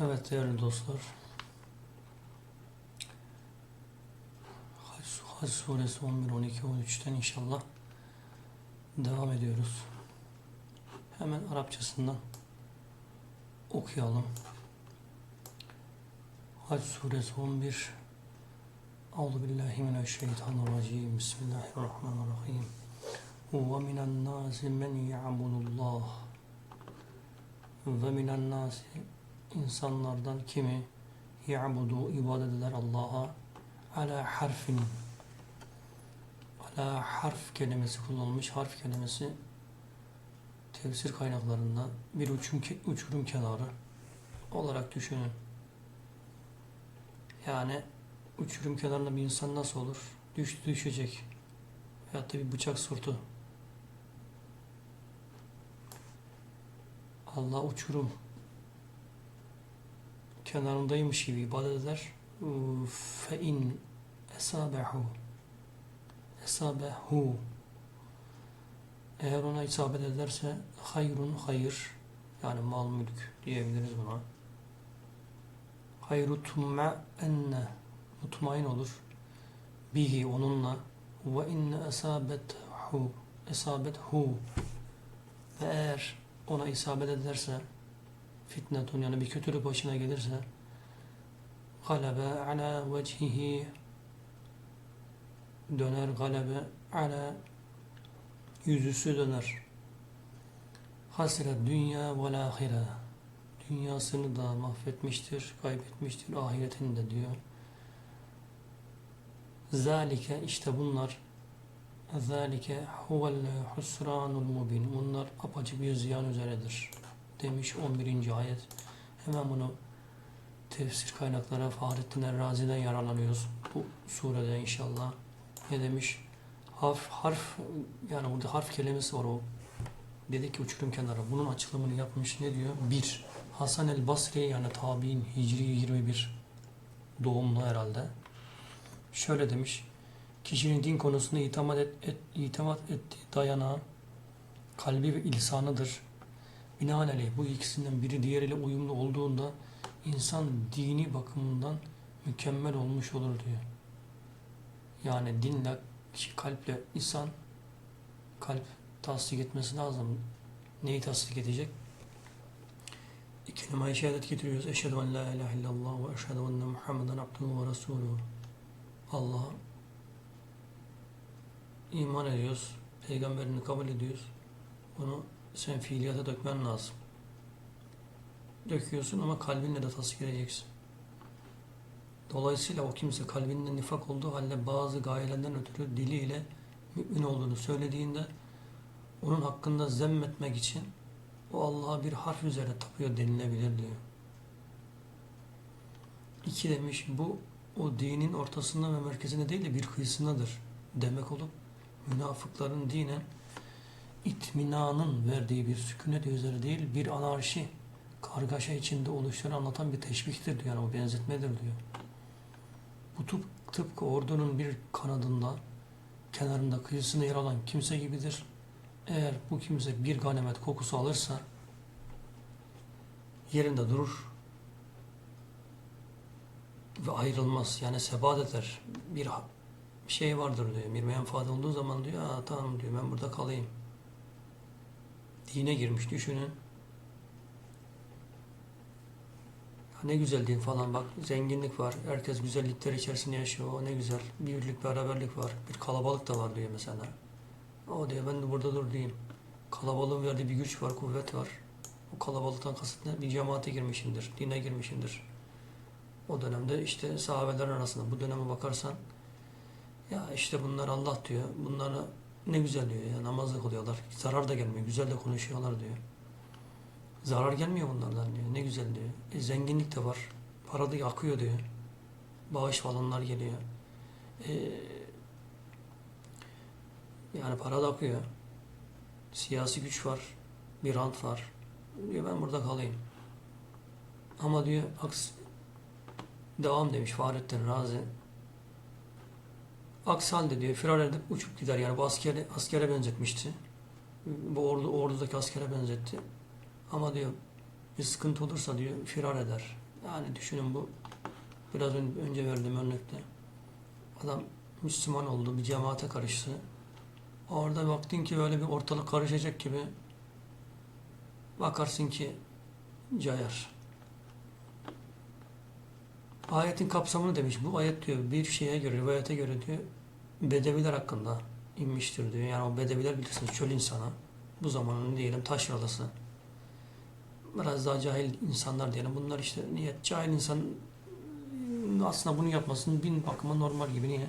Evet değerli dostlar. Hac, suresi 11, 12, 13'ten inşallah devam ediyoruz. Hemen Arapçasından okuyalım. Hac suresi 11 Euzu billahi mineşşeytanirracim. Bismillahirrahmanirrahim. Ve minen nasi men ya'budullah. Ve minen nasi insanlardan kimi ya'budu ibadet eder Allah'a ala harfin ala harf kelimesi kullanılmış harf kelimesi tefsir kaynaklarında bir uçum, uçurum kenarı olarak düşünün. Yani uçurum kenarında bir insan nasıl olur? Düş, düşecek. Veyahut da bir bıçak surtu. Allah uçurum kenarındaymış gibi ibadet eder. Fe in esabehu esabehu eğer ona isabet ederse hayrun hayır yani mal mülk diyebiliriz buna. Hayru tumme enne mutmain olur. Bihi onunla ve inne esabethu esabethu ve eğer ona isabet ederse fitnetun yani bir kötülük başına gelirse galebe ala vecihi döner galebe ala yüzüsü döner. Hasret dünya ve ahire. Dünyasını da mahvetmiştir kaybetmiştir ahiretini de diyor. Zalike işte bunlar. Zalike huvel husranul mubin. Bunlar apaçık bir ziyan üzeredir demiş 11. ayet. Hemen bunu tefsir kaynakları Fahrettin Errazi'den yararlanıyoruz. Bu surede inşallah. Ne demiş? Harf, harf yani burada harf kelimesi var o. Dedi ki uçurum kenarı. Bunun açıklamını yapmış. Ne diyor? 1. Hasan el Basri yani tabi'in Hicri 21 doğumlu herhalde. Şöyle demiş. Kişinin din konusunda itimat, et, et, itimat ettiği dayanağı kalbi ve ilsanıdır Binaenaleyh bu ikisinden biri diğeriyle uyumlu olduğunda insan dini bakımından mükemmel olmuş olur diyor. Yani dinle, kalple insan kalp tasdik etmesi lazım. Neyi tasdik edecek? İki kelime şehadet getiriyoruz. Eşhedü en la ilahe illallah ve eşhedü enne Muhammeden abduhu ve resuluhu. Allah'a iman ediyoruz. Peygamberini kabul ediyoruz. Bunu sen fiiliyata dökmen lazım. Döküyorsun ama kalbinle de edeceksin. Dolayısıyla o kimse kalbinde nifak olduğu halde bazı gayelerden ötürü diliyle mümin olduğunu söylediğinde onun hakkında zemmetmek için o Allah'a bir harf üzere tapıyor denilebilir diyor. İki demiş bu o dinin ortasında ve merkezinde değil de bir kıyısındadır demek olup münafıkların dinen itminanın verdiği bir sükunet üzere değil, bir anarşi, kargaşa içinde oluşları anlatan bir teşbihtir diyor. Yani o benzetmedir diyor. Bu tıp, tıpkı ordunun bir kanadında, kenarında, kıyısında yer alan kimse gibidir. Eğer bu kimse bir ganimet kokusu alırsa, yerinde durur ve ayrılmaz. Yani sebat eder. Bir şey vardır diyor. Bir menfaat olduğu zaman diyor, tamam diyor ben burada kalayım dine girmiş düşünün. Ne güzel din falan bak zenginlik var. Herkes güzellikler içerisinde yaşıyor. O ne güzel. Bir birlik beraberlik var. Bir kalabalık da var diyor mesela. O diyor ben de burada dur diyeyim. Kalabalığın verdiği bir güç var, kuvvet var. O kalabalıktan kasıt ne? Bir cemaate girmişindir, dine girmişindir. O dönemde işte sahabeler arasında bu döneme bakarsan ya işte bunlar Allah diyor. Bunlara ne güzel diyor ya namaz da kılıyorlar. Zarar da gelmiyor. Güzel de konuşuyorlar diyor. Zarar gelmiyor bunlardan diyor. Ne güzel diyor. E, zenginlik de var. Para da akıyor diyor. Bağış falanlar geliyor. E, yani para da akıyor. Siyasi güç var. Bir rant var. Diyor ben burada kalayım. Ama diyor aks devam demiş Fahrettin Razi Aksi diyor firar edip uçup gider. Yani bu askere, askere benzetmişti. Bu ordu, ordudaki askere benzetti. Ama diyor bir sıkıntı olursa diyor firar eder. Yani düşünün bu biraz ön- önce verdiğim örnekte adam Müslüman oldu, bir cemaate karıştı. Orada baktın ki böyle bir ortalık karışacak gibi bakarsın ki cayar. Ayetin kapsamını demiş. Bu ayet diyor bir şeye göre, rivayete göre diyor Bedeviler hakkında inmiştir diyor. Yani o Bedeviler bilirsiniz çöl insanı. Bu zamanın diyelim taşralası. Biraz daha cahil insanlar diyelim. Bunlar işte niye cahil insan aslında bunu yapmasının bin bakıma normal gibi niye?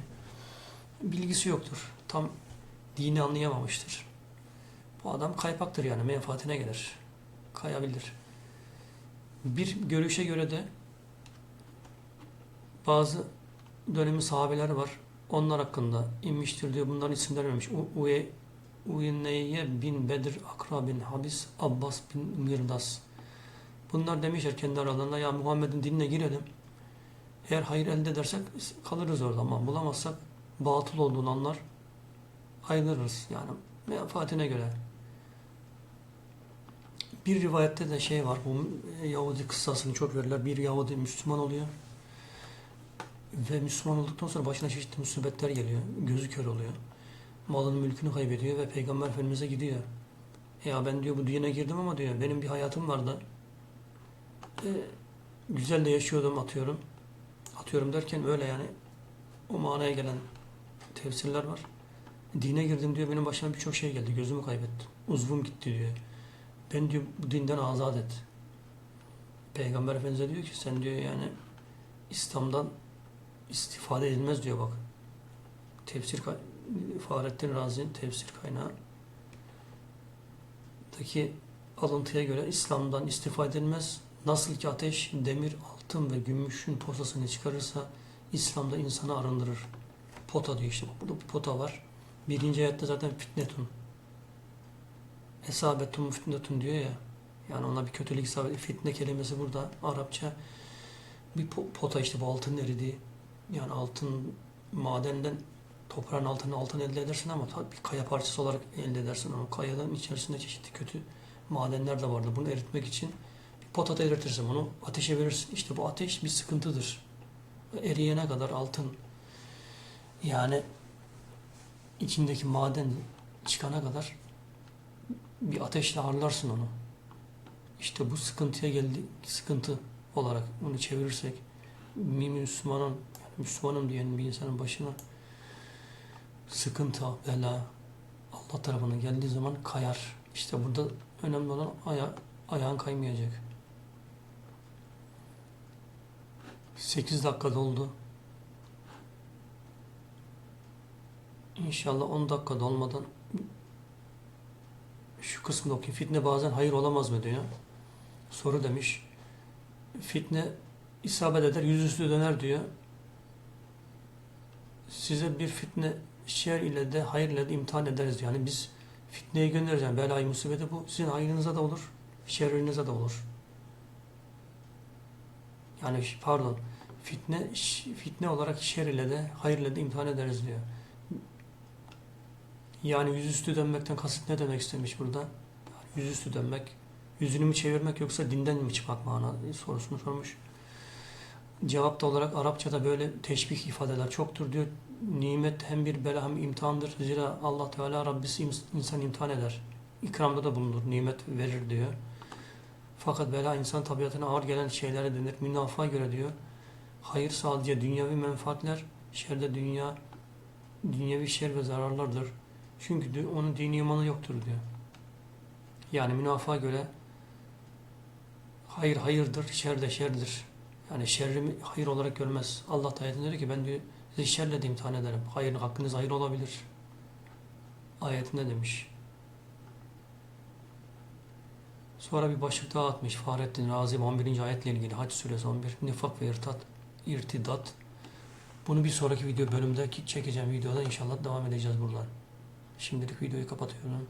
Bilgisi yoktur. Tam dini anlayamamıştır. Bu adam kaypaktır yani menfaatine gelir. Kayabilir. Bir görüşe göre de bazı dönemin sahabeler var. Onlar hakkında inmiştir diyor. Bunların isimleri vermiş. Uye, Uyeneye bin Bedir, Akra bin Habis, Abbas bin Mirdas. Bunlar demişler kendi aralarında ya Muhammed'in dinine girelim. Eğer hayır elde edersek kalırız orada ama bulamazsak batıl olduğunu anlar ayrılırız. Yani menfaatine göre. Bir rivayette de şey var. Bu Yahudi kıssasını çok verirler. Bir Yahudi Müslüman oluyor. Ve Müslüman olduktan sonra başına çeşitli musibetler geliyor. Gözü kör oluyor. Malını mülkünü kaybediyor ve Peygamber Efendimiz'e gidiyor. Ya ben diyor bu dine girdim ama diyor benim bir hayatım vardı. E, güzel de yaşıyordum atıyorum. Atıyorum derken öyle yani o manaya gelen tefsirler var. Dine girdim diyor benim başıma birçok şey geldi. Gözümü kaybettim. Uzvum gitti diyor. Ben diyor bu dinden azat et. Peygamber Efendimiz'e diyor ki sen diyor yani İslam'dan istifade edilmez diyor bak. Tefsir Fahrettin Razi'nin tefsir kaynağı daki alıntıya göre İslam'dan istifade edilmez. Nasıl ki ateş demir, altın ve gümüşün posasını çıkarırsa İslam'da insanı arındırır. Pota diyor işte. Burada bir pota var. Birinci ayette zaten fitnetun. Esabetun fitnetun diyor ya. Yani ona bir kötülük isabet. Fitne kelimesi burada Arapça bir po- pota işte bu altın eridiği. Yani altın madenden toprağın altını altın elde edersin ama bir kaya parçası olarak elde edersin onu. Kayadan içerisinde çeşitli kötü madenler de vardı. Bunu eritmek için bir potada eritirsin bunu. Ateşe verirsin. İşte bu ateş bir sıkıntıdır. Eriyene kadar altın yani içindeki maden çıkana kadar bir ateşle harlarsın onu. İşte bu sıkıntıya geldi, sıkıntı olarak bunu çevirirsek Müslümanın, Müslümanım diyen bir insanın başına sıkıntı, bela Allah tarafından geldiği zaman kayar. İşte burada önemli olan aya, ayağın kaymayacak. 8 dakika doldu. İnşallah 10 dakika dolmadan şu kısmını okuyayım. Fitne bazen hayır olamaz mı diyor. Soru demiş. Fitne isabet eder, yüzüstü döner diyor. Size bir fitne şer ile de hayır ile de imtihan ederiz. Yani biz fitneye göndeririz. Yani belayı musibeti bu. Sizin hayrınıza da olur, şerrinize de olur. Yani pardon. Fitne fitne olarak şer ile de hayır ile de imtihan ederiz diyor. Yani yüzüstü dönmekten kasıt ne demek istemiş burada? Yüzüstü dönmek, yüzünü mü çevirmek yoksa dinden mi çıkmak mana sorusunu sormuş. Cevap da olarak Arapçada böyle teşbih ifadeler çoktur diyor. Nimet hem bir bela hem imtihandır. Zira Allah Teala Rabbisi insan imtihan eder. İkramda da bulunur, nimet verir diyor. Fakat bela insan tabiatına ağır gelen şeylere denir. Münafığa göre diyor. Hayır sadece dünyevi menfaatler, şer de dünya, dünyevi şer ve zararlardır. Çünkü onun dini imanı yoktur diyor. Yani münafığa göre hayır hayırdır, şer de şerdir. Yani şerri hayır olarak görmez. Allah ayetinde diyor ki ben diyor sizi şerle de imtihan ederim. Hayır, hakkınız hayır olabilir. Ayetinde demiş. Sonra bir başlık daha atmış. Fahrettin Razi 11. ayetle ilgili Hac suresi 11. Nifak ve irtat, irtidat. Bunu bir sonraki video bölümde çekeceğim videoda inşallah devam edeceğiz buradan. Şimdilik videoyu kapatıyorum.